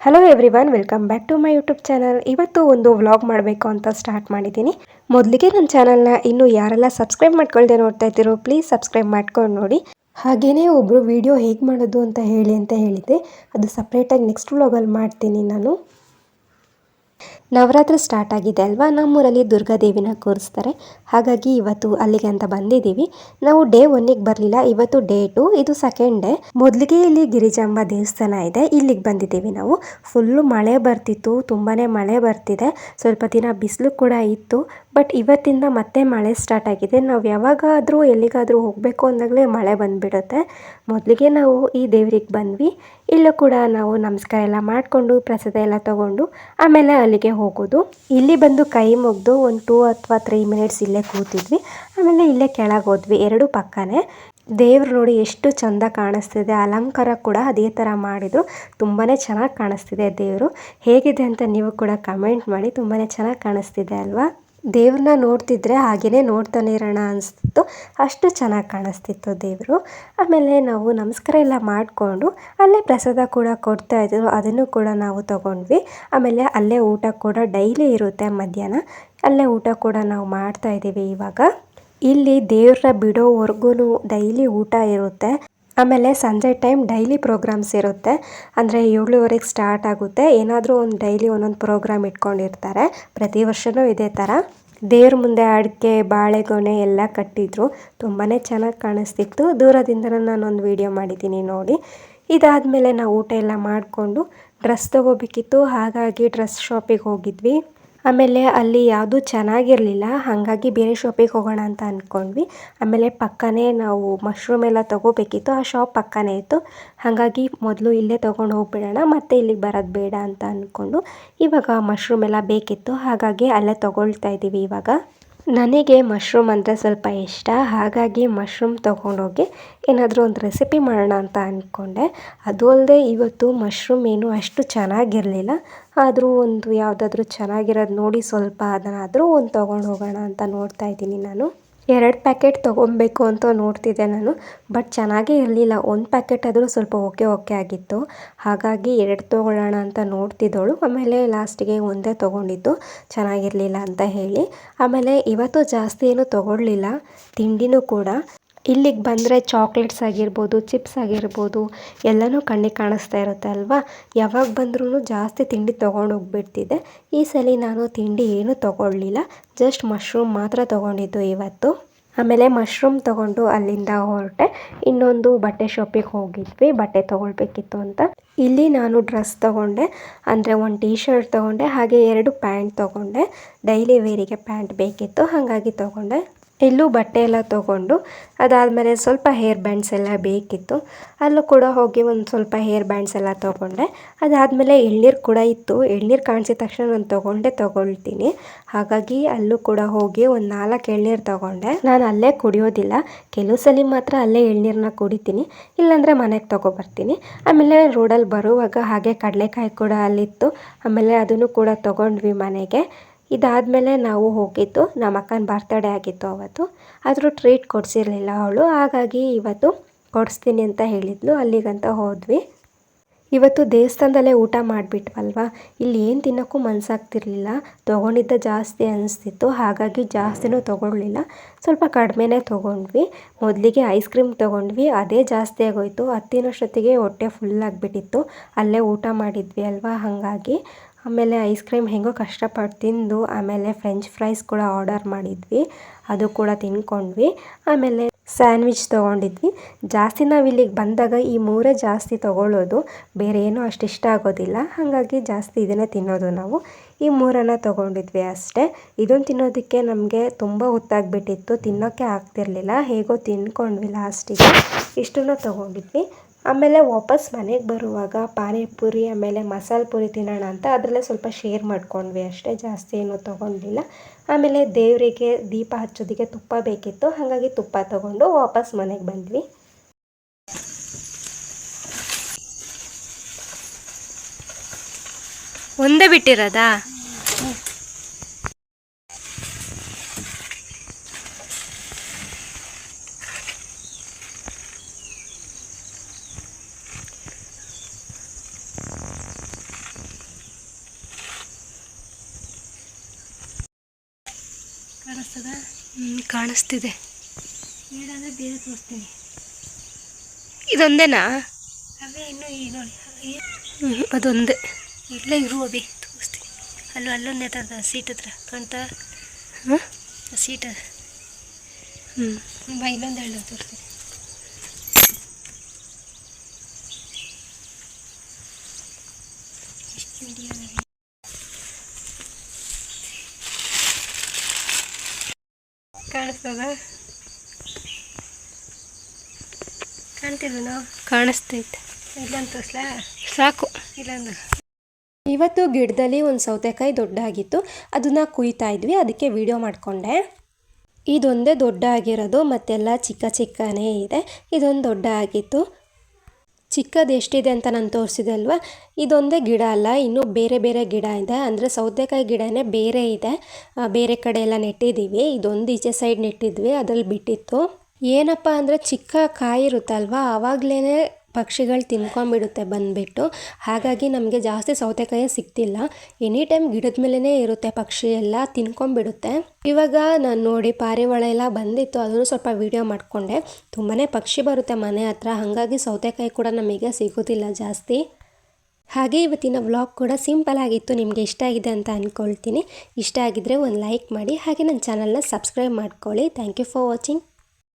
Hello every one welcome back to my YouTube channel ಇವತ್ತು ಒಂದು vlog ಮಾಡಬೇಕು ಅಂತ ಸ್ಟಾರ್ಟ್ ಮಾಡಿದ್ದೀನಿ. ಮೊದಲಿಗೆ ನನ್ನ ಚಾನಲ್ನ ಇನ್ನೂ ಯಾರೆಲ್ಲ ಸಬ್ಸ್ಕ್ರೈಬ್ ಮಾಡ್ಕೊಳ್ದೆ ನೋಡ್ತಾ ಇದ್ದೀರೋ ಪ್ಲೀಸ್ ಸಬ್ಸ್ಕ್ರೈಬ್ ಮಾಡ್ಕೊಂಡು ನೋಡಿ. ಹಾಗೆಯೇ ಒಬ್ಬರು ವಿಡಿಯೋ ಹೇಗೆ ಮಾಡೋದು ಅಂತ ಹೇಳಿ ಅಂತ ಹೇಳಿದ್ದೆ. ಅದು ಸಪ್ರೇಟಾಗಿ ನೆಕ್ಸ್ಟ್ ವ್ಲಾಗಲ್ಲಿ ಮಾಡ್ತೀನಿ ನಾನು. ನವರಾತ್ರಿ ಸ್ಟಾರ್ಟ್ ಆಗಿದೆ ಅಲ್ವಾ? ನಮ್ಮೂರಲ್ಲಿ ದುರ್ಗಾದೇವಿನ ಕೂರಿಸ್ತಾರೆ. ಹಾಗಾಗಿ ಇವತ್ತು ಅಲ್ಲಿಗೆ ಅಂತ ಬಂದಿದ್ದೀವಿ. ನಾವು ಡೇ ಒನ್ನಿಗೆ ಬರಲಿಲ್ಲ. ಇವತ್ತು ಡೇ ಟು ಇದು ಸೆಕೆಂಡ್ ಡೇ ಮೊದಲಿಗೆ ಇಲ್ಲಿ ಗಿರಿಜಾಂಬ ದೇವಸ್ಥಾನ ಇದೆ. ಇಲ್ಲಿಗೆ ಬಂದಿದ್ದೀವಿ ನಾವು. ಫುಲ್ಲು ಮಳೆ ಬರ್ತಿತ್ತು. ತುಂಬಾ ಮಳೆ ಬರ್ತಿದೆ. ಸ್ವಲ್ಪ ದಿನ ಬಿಸಿಲು ಕೂಡ ಇತ್ತು. ಬಟ್ ಇವತ್ತಿಂದ ಮತ್ತೆ ಮಳೆ ಸ್ಟಾರ್ಟ್ ಆಗಿದೆ. ನಾವು ಯಾವಾಗಾದರೂ ಎಲ್ಲಿಗಾದರೂ ಹೋಗಬೇಕು ಅಂದಾಗಲೇ ಮಳೆ ಬಂದುಬಿಡುತ್ತೆ. ಮೊದಲಿಗೆ ನಾವು ಈ ದೇವ್ರಿಗೆ ಬಂದ್ವಿ. ಇಲ್ಲೂ ಕೂಡ ನಾವು ನಮಸ್ಕಾರ ಎಲ್ಲ ಮಾಡಿಕೊಂಡು, ಪ್ರಸಾದ ಎಲ್ಲ ತಗೊಂಡು, ಆಮೇಲೆ ಅಲ್ಲಿಗೆ ಹೋಗೋದು. ಇಲ್ಲಿ ಬಂದು ಕೈ ಮುಗಿದು ಒಂದು ಟೂ ಅಥವಾ ತ್ರೀ ಮಿನಿಟ್ಸ್ ಇಲ್ಲೇ ಕೂತಿದ್ವಿ. ಆಮೇಲೆ ಇಲ್ಲೇ ಕೆಳಗೆ ಹೋದ್ವಿ, ಎರಡು ಪಕ್ಕನೇ. ದೇವ್ರು ನೋಡಿ ಎಷ್ಟು ಚಂದ ಕಾಣಿಸ್ತಿದೆ, ಅಲಂಕಾರ ಕೂಡ ಅದೇ ಥರ ಮಾಡಿದ್ರು. ತುಂಬಾ ಚೆನ್ನಾಗಿ ಕಾಣಿಸ್ತಿದೆ ದೇವರು. ಹೇಗಿದೆ ಅಂತ ನೀವು ಕೂಡ ಕಮೆಂಟ್ ಮಾಡಿ ತುಂಬಾ ಚೆನ್ನಾಗಿ ಕಾಣಿಸ್ತಿದೆ ಅಲ್ವಾ? ದೇವ್ರನ್ನ ನೋಡ್ತಿದ್ರೆ ಹಾಗೆಯೇ ನೋಡ್ತಾನೆ ಇರೋಣ ಅನಿಸ್ತಿತ್ತು. ಅಷ್ಟು ಚೆನ್ನಾಗಿ ಕಾಣಿಸ್ತಿತ್ತು ದೇವರು. ಆಮೇಲೆ ನಾವು ನಮಸ್ಕಾರ ಎಲ್ಲ ಮಾಡಿಕೊಂಡು ಅಲ್ಲೇ ಪ್ರಸಾದ ಕೂಡ ಕೊಡ್ತಾ ಇದ್ದರು ಅದನ್ನು ಕೂಡ ನಾವು ತಗೊಂಡ್ವಿ. ಆಮೇಲೆ ಅಲ್ಲೇ ಊಟ ಕೂಡ ಡೈಲಿ ಇರುತ್ತೆ ಮಧ್ಯಾಹ್ನ. ಅಲ್ಲೇ ಊಟ ಕೂಡ ನಾವು ಮಾಡ್ತಾ ಇದ್ದೀವಿ ಇವಾಗ. ಇಲ್ಲಿ ದೇವ್ರನ್ನ ಬಿಡೋವರೆಗೂ ಡೈಲಿ ಊಟ ಇರುತ್ತೆ. ಆಮೇಲೆ ಸಂಜೆ ಟೈಮ್ ಡೈಲಿ ಪ್ರೋಗ್ರಾಮ್ಸ್ ಇರುತ್ತೆ. ಅಂದರೆ ಏಳುವರೆಗೆ ಸ್ಟಾರ್ಟ್ ಆಗುತ್ತೆ. ಏನಾದರೂ ಒಂದು ಡೈಲಿ ಒಂದೊಂದು ಪ್ರೋಗ್ರಾಮ್ ಇಟ್ಕೊಂಡಿರ್ತಾರೆ. ಪ್ರತಿ ವರ್ಷವೂ ಇದೇ ಥರ ದೇವ್ರ ಮುಂದೆ ಅಡಿಕೆ, ಬಾಳೆಗೊನೆ ಎಲ್ಲ ಕಟ್ಟಿದ್ರು. ತುಂಬಾ ಚೆನ್ನಾಗಿ ಕಾಣಿಸ್ತಿತ್ತು. ದೂರದಿಂದ ನಾನೊಂದು ವಿಡಿಯೋ ಮಾಡಿದ್ದೀನಿ ನೋಡಿ. ಇದಾದಮೇಲೆ ನಾವು ಊಟ ಎಲ್ಲ ಮಾಡಿಕೊಂಡು ಡ್ರೆಸ್ ತೊಗೋಬೇಕಿತ್ತು. ಹಾಗಾಗಿ ಡ್ರೆಸ್ ಶಾಪಿಗೆ ಹೋಗಿದ್ವಿ. ಆಮೇಲೆ ಅಲ್ಲಿ ಯಾವುದು ಚೆನ್ನಾಗಿರಲಿಲ್ಲ, ಹಾಗಾಗಿ ಬೇರೆ ಶಾಪಿಗೆ ಹೋಗೋಣ ಅಂತ ಅಂದ್ಕೊಂಡ್ವಿ ಆಮೇಲೆ ಪಕ್ಕನೇ ನಾವು ಮಶ್ರೂಮ್ ಎಲ್ಲ ತೊಗೋಬೇಕಿತ್ತು, ಆ ಶಾಪ್ ಪಕ್ಕನೇ ಇತ್ತು. ಹಾಗಾಗಿ ಮೊದಲು ಇಲ್ಲೇ ತೊಗೊಂಡು ಹೋಗ್ಬಿಡೋಣ, ಮತ್ತೆ ಇಲ್ಲಿಗೆ ಬರೋದು ಬೇಡ ಅಂತ ಅಂದ್ಕೊಂಡು ಇವಾಗ ಮಶ್ರೂಮ್ ಎಲ್ಲ ಬೇಕಿತ್ತು, ಹಾಗಾಗಿ ಅಲ್ಲೇ ತೊಗೊಳ್ತಾ ಇದ್ದೀವಿ ಇವಾಗ. ನನಗೆ ಮಶ್ರೂಮ್ ಅಂದರೆ ಸ್ವಲ್ಪ ಇಷ್ಟ. ಹಾಗಾಗಿ ಮಶ್ರೂಮ್ ತೊಗೊಂಡೋಗಿ ಏನಾದರೂ ಒಂದು ರೆಸಿಪಿ ಮಾಡೋಣ ಅಂತ ಅಂದ್ಕೊಂಡೆ ಅದು ಅಲ್ಲದೆ ಇವತ್ತು ಮಶ್ರೂಮ್ ಏನು ಅಷ್ಟು ಚೆನ್ನಾಗಿರಲಿಲ್ಲ. ಆದರೂ ಒಂದು ಯಾವುದಾದ್ರೂ ಚೆನ್ನಾಗಿರೋದು ನೋಡಿ ಸ್ವಲ್ಪ ಅದನ್ನಾದರೂ ಒಂದು ತೊಗೊಂಡು ಹೋಗೋಣ ಅಂತ ನೋಡ್ತಾ ಇದ್ದೀನಿ ನಾನು. ಎರಡು ಪ್ಯಾಕೆಟ್ ತೊಗೊಬೇಕು ಅಂತ ನೋಡ್ತಿದ್ದೆ ನಾನು, ಬಟ್ ಚೆನ್ನಾಗೇ ಇರಲಿಲ್ಲ. ಒಂದು ಪ್ಯಾಕೆಟ್ ಆದರೂ ಸ್ವಲ್ಪ ಓಕೆ ಓಕೆ ಆಗಿತ್ತು. ಹಾಗಾಗಿ ಎರಡು ತೊಗೊಳ್ಳೋಣ ಅಂತ ನೋಡ್ತಿದ್ದೋಳು. ಆಮೇಲೆ ಲಾಸ್ಟಿಗೆ ಒಂದೇ ತೊಗೊಂಡಿದ್ದು. ಚೆನ್ನಾಗಿರಲಿಲ್ಲ ಅಂತ ಹೇಳಿ. ಆಮೇಲೆ ಇವತ್ತು ಜಾಸ್ತಿ ಏನು ತೊಗೊಳ್ಳಲಿಲ್ಲ ತಿಂಡಿನೂ ಕೂಡ. ಇಲ್ಲಿಗೆ ಬಂದರೆ ಚಾಕ್ಲೇಟ್ಸ್ ಆಗಿರ್ಬೋದು, ಚಿಪ್ಸ್ ಆಗಿರ್ಬೋದು, ಎಲ್ಲನೂ ಕಣ್ಣಿಗೆ ಕಾಣಿಸ್ತಾ ಇರುತ್ತೆ ಅಲ್ವಾ? ಯಾವಾಗ ಬಂದ್ರೂ ಜಾಸ್ತಿ ತಿಂಡಿ ತೊಗೊಂಡು ಹೋಗ್ಬಿಡ್ತಿದ್ದೆ. ಈ ಸಲ ನಾನು ತಿಂಡಿ ಏನೂ ತೊಗೊಳ್ಳಿಲ್ಲ. ಜಸ್ಟ್ ಮಶ್ರೂಮ್ ಮಾತ್ರ ತೊಗೊಂಡಿದ್ದು ಇವತ್ತು. ಆಮೇಲೆ ಮಶ್ರೂಮ್ ತೊಗೊಂಡು ಅಲ್ಲಿಂದ ಹೊರಟೆ. ಇನ್ನೊಂದು ಬಟ್ಟೆ ಶಾಪಿಗೆ ಹೋಗಿದ್ವಿ. ಬಟ್ಟೆ ತೊಗೊಳ್ಬೇಕಿತ್ತು ಅಂತ. ಇಲ್ಲಿ ನಾನು ಡ್ರೆಸ್ ತೊಗೊಂಡೆ. ಅಂದರೆ ಒಂದು ಟೀ ಶರ್ಟ್ ತೊಗೊಂಡೆ. ಹಾಗೆ ಎರಡು ಪ್ಯಾಂಟ್ ತೊಗೊಂಡೆ. ಡೈಲಿ ವೇರಿಗೆ ಪ್ಯಾಂಟ್ ಬೇಕಿತ್ತು. ಹಾಗಾಗಿ ತೊಗೊಂಡೆ. ಇಲ್ಲೂ ಬಟ್ಟೆ ಎಲ್ಲ ತೊಗೊಂಡು, ಅದಾದಮೇಲೆ ಸ್ವಲ್ಪ ಹೇರ್ ಬ್ಯಾಂಡ್ಸ್ ಎಲ್ಲ ಬೇಕಿತ್ತು. ಅಲ್ಲೂ ಕೂಡ ಹೋಗಿ ಒಂದು ಸ್ವಲ್ಪ ಹೇರ್ ಬ್ಯಾಂಡ್ಸ್ ಎಲ್ಲ ತೊಗೊಂಡೆ. ಅದಾದಮೇಲೆ ಎಳ್ನೀರು ಕೂಡ ಇತ್ತು. ಎಳ್ನೀರು ಕಾಣಿಸಿದ ತಕ್ಷಣ ನಾನು ತೊಗೊಂಡೆ, ತೊಗೊಳ್ತೀನಿ. ಹಾಗಾಗಿ ಅಲ್ಲೂ ಕೂಡ ಹೋಗಿ ಒಂದು ನಾಲ್ಕು ಎಳ್ನೀರು ತೊಗೊಂಡೆ. ನಾನು ಅಲ್ಲೇ ಕುಡಿಯೋದಿಲ್ಲ. ಕೆಲವು ಸಲ ಮಾತ್ರ ಅಲ್ಲೇ ಎಳ್ನೀರನ್ನ ಕುಡಿತೀನಿ. ಇಲ್ಲಾಂದರೆ ಮನೆಗೆ ತೊಗೊಬರ್ತೀನಿ. ಆಮೇಲೆ ರೋಡಲ್ಲಿ ಬರುವಾಗ ಹಾಗೆ ಕಡಲೆಕಾಯಿ ಕೂಡ ಅಲ್ಲಿತ್ತು. ಆಮೇಲೆ ಅದನ್ನು ಕೂಡ ತೊಗೊಂಡ್ವಿ ಮನೆಗೆ. ಇದಾದಮೇಲೆ ನಾವು ಹೋಗಿದ್ದು, ನಮ್ಮ ಅಕ್ಕನ ಬರ್ತಡೇ ಆಗಿತ್ತು ಅವತ್ತು. ಆದರೂ ಟ್ರೀಟ್ ಕೊಡಿಸಿರ್ಲಿಲ್ಲ ಅವಳು. ಹಾಗಾಗಿ ಇವತ್ತು ಕೊಡಿಸ್ತೀನಿ ಅಂತ ಹೇಳಿದ್ಲು. ಅಲ್ಲಿಗಂತ ಹೋದ್ವಿ. ಇವತ್ತು ದೇವಸ್ಥಾನದಲ್ಲೇ ಊಟ ಮಾಡಿಬಿಟ್ವಲ್ವ? ಇಲ್ಲಿ ಏನು ತಿನ್ನೋಕ್ಕೂ ಮನಸ್ಸಾಗ್ತಿರ್ಲಿಲ್ಲ ತೊಗೊಂಡಿದ್ದ ಜಾಸ್ತಿ ಅನಿಸ್ತಿತ್ತು. ಹಾಗಾಗಿ ಜಾಸ್ತಿನೂ ತೊಗೊಳ್ಳಿಲ್ಲ. ಸ್ವಲ್ಪ ಕಡಿಮೆನೇ ತೊಗೊಂಡ್ವಿ. ಮೊದಲಿಗೆ ಐಸ್ ಕ್ರೀಮ್ ತೊಗೊಂಡ್ವಿ. ಅದೇ ಜಾಸ್ತಿ ಆಗೋಯ್ತು. ಹತ್ತಿನಷ್ಟೊತ್ತಿಗೆ ಹೊಟ್ಟೆ ಫುಲ್ ಆಗಿಬಿಟ್ಟಿತ್ತು. ಅಲ್ಲೇ ಊಟ ಮಾಡಿದ್ವಿ ಅಲ್ವಾ? ಹಾಗಾಗಿ. ಆಮೇಲೆ ಐಸ್ ಕ್ರೀಮ್ ಹೆಂಗೋ ಕಷ್ಟಪಟ್ಟು ತಿಂದು ಆಮೇಲೆ ಫ್ರೆಂಚ್ ಫ್ರೈಸ್ ಕೂಡ ಆರ್ಡರ್ ಮಾಡಿದ್ವಿ. ಅದು ಕೂಡ ತಿನ್ಕೊಂಡ್ವಿ. ಆಮೇಲೆ ಸ್ಯಾಂಡ್ವಿಚ್ ತೊಗೊಂಡಿದ್ವಿ. ಜಾಸ್ತಿ ನಾವು ಇಲ್ಲಿಗೆ ಬಂದಾಗ ಈ ಮೂರೇ ಜಾಸ್ತಿ ತೊಗೊಳ್ಳೋದು ಬೇರೆ ಏನೂ ಅಷ್ಟು ಇಷ್ಟ ಆಗೋದಿಲ್ಲ. ಹಾಗಾಗಿ ಜಾಸ್ತಿ ಇದನ್ನೇ ತಿನ್ನೋದು ನಾವು. ಈ ಮೂರನ್ನು ತೊಗೊಂಡಿದ್ವಿ ಅಷ್ಟೇ. ಇದನ್ನು ತಿನ್ನೋದಕ್ಕೆ ನಮಗೆ ತುಂಬ ಹೊತ್ತಾಗ್ಬಿಟ್ಟಿತ್ತು. ತಿನ್ನೋಕ್ಕೆ ಆಗ್ತಿರಲಿಲ್ಲ. ಹೇಗೋ ತಿನ್ಕೊಂಡ್ವಿ ಲಾಸ್ಟಿಗೆ. ಇಷ್ಟನ್ನು ತೊಗೊಂಡಿದ್ವಿ. ಆಮೇಲೆ ವಾಪಸ್ ಮನೆಗೆ ಬರುವಾಗ ಪಾನಿಪುರಿ ಆಮೇಲೆ ಮಸಾಲೆ ಪುರಿ ತಿನ್ನೋಣ ಅಂತ ಅದರಲ್ಲೇ ಸ್ವಲ್ಪ ಶೇರ್ ಮಾಡ್ಕೊಂಡ್ವಿ. ಅಷ್ಟೇ ಜಾಸ್ತಿ ಏನೂ ತೊಗೊಂಡಿಲ್ಲ. ಆಮೇಲೆ ದೇವರಿಗೆ ದೀಪ ಹಚ್ಚೋದಕ್ಕೆ ತುಪ್ಪ ಬೇಕಿತ್ತು. ಹಾಗಾಗಿ ತುಪ್ಪ ತೊಗೊಂಡು ವಾಪಸ್ ಮನೆಗೆ ಬಂದ್ವಿ. ಒಂದೇ ಬಿಟ್ಟಿರೋದಾ? ಕಾಣಿಸ್ತದ. ಕಾಣಿಸ್ತಿದೆ ಬೇರೆ ತೋರಿಸ್ತೀನಿ. ಇದೊಂದೇನಾ? ಅವೇ ಇನ್ನೂ ಈ ನೋಡಿ. ಅದೊಂದೇ. ಇಲ್ಲೇ ಇರು ಅಭಿ ತೋರಿಸ್ತೀನಿ. ಅಲ್ಲೂ ಅಲ್ಲೊಂದು ಎತ್ತದ ಸೀಟ್ ಹತ್ರ. ಕಾಣ್ತಾ? ಹ್ಞೂ ಸೀಟ್ ಹ್ಞೂ ಬಾ ಇಲ್ಲೊಂದು ಹೇಳ ತೋರಿಸ್ತೀನಿ. ಎಷ್ಟು ಮೀಡಿಯಮ್ ಕಾಣಿಸ್ತದ? ಕಾಣ್ತಿಲ್ವ ಕಾಣಿಸ್ತೈತೆ. ಇಲ್ಲೊಂದು ತೋರಿಸ್ಲಾ? ಸಾಕು. ಇಲ್ಲೊಂದು. ಇವತ್ತು ಗಿಡದಲ್ಲಿ ಒಂದು ಸೌತೆಕಾಯಿ ದೊಡ್ಡಾಗಿತ್ತು. ಅದನ್ನು ಕುಯ್ತಾ ಇದ್ವಿ ಅದಕ್ಕೆ ವಿಡಿಯೋ ಮಾಡಿಕೊಂಡೆ. ಇದೊಂದೇ ದೊಡ್ಡ ಆಗಿರೋದು ಮತ್ತೆಲ್ಲ ಚಿಕ್ಕ ಚಿಕ್ಕನೇ ಇದೆ. ಇದೊಂದು ದೊಡ್ಡ ಆಗಿತ್ತು ಚಿಕ್ಕದು ಎಷ್ಟಿದೆ ಅಂತ ನಾನು ತೋರಿಸಿದೆ ಅಲ್ವಾ? ಇದೊಂದೇ ಗಿಡ ಅಲ್ಲ, ಇನ್ನೂ ಬೇರೆ ಬೇರೆ ಗಿಡ ಇದೆ. ಅಂದರೆ ಸೌತೆಕಾಯಿ ಗಿಡನೇ ಬೇರೆ ಇದೆ. ಬೇರೆ ಕಡೆ ಎಲ್ಲ ನೆಟ್ಟಿದ್ದೀವಿ ಇದೊಂದು ಈಚೆ ಸೈಡ್ ನೆಟ್ಟಿದ್ವಿ, ಅದ್ರಲ್ಲಿ ಬಿಟ್ಟಿತ್ತು. ಏನಪ್ಪ ಅಂದರೆ ಚಿಕ್ಕ ಕಾಯಿ ಇರುತ್ತಲ್ವಾ ಆವಾಗಲೇ ಪಕ್ಷಿಗಳು ತಿನ್ಕೊಂಬಿಡುತ್ತೆ ಬಂದುಬಿಟ್ಟು. ಹಾಗಾಗಿ ನಮಗೆ ಜಾಸ್ತಿ ಸೌತೆಕಾಯಿ ಸಿಗ್ತಿಲ್ಲ. ಎನಿ ಟೈಮ್ ಗಿಡದ ಮೇಲೇ ಇರುತ್ತೆ ಪಕ್ಷಿ ಎಲ್ಲ ತಿನ್ಕೊಂಬಿಡುತ್ತೆ. ಇವಾಗ ನಾನು ನೋಡಿ ಪಾರಿವಾಳ ಎಲ್ಲ ಬಂದಿತ್ತು ಅದನ್ನು ಸ್ವಲ್ಪ ವಿಡಿಯೋ ಮಾಡಿಕೊಂಡೆ. ತುಂಬಾ ಪಕ್ಷಿ ಬರುತ್ತೆ ಮನೆ ಹತ್ರ, ಹಾಗಾಗಿ ಸೌತೆಕಾಯಿ ಕೂಡ ನಮಗೆ ಸಿಗೋದಿಲ್ಲ ಜಾಸ್ತಿ. ಹಾಗೆ ಇವತ್ತಿನ ವ್ಲಾಗ್ ಕೂಡ ಸಿಂಪಲ್ ಆಗಿತ್ತು, ನಿಮಗೆ ಇಷ್ಟ ಆಗಿದೆ ಅಂತ ಅಂದ್ಕೊಳ್ತೀನಿ ಇಷ್ಟ ಆಗಿದ್ದರೆ ಒಂದು ಲೈಕ್ ಮಾಡಿ, ಹಾಗೆ ನನ್ನ ಚಾನಲ್ನ ಸಬ್ಸ್ಕ್ರೈಬ್ ಮಾಡ್ಕೊಳ್ಳಿ. Thank you for watching.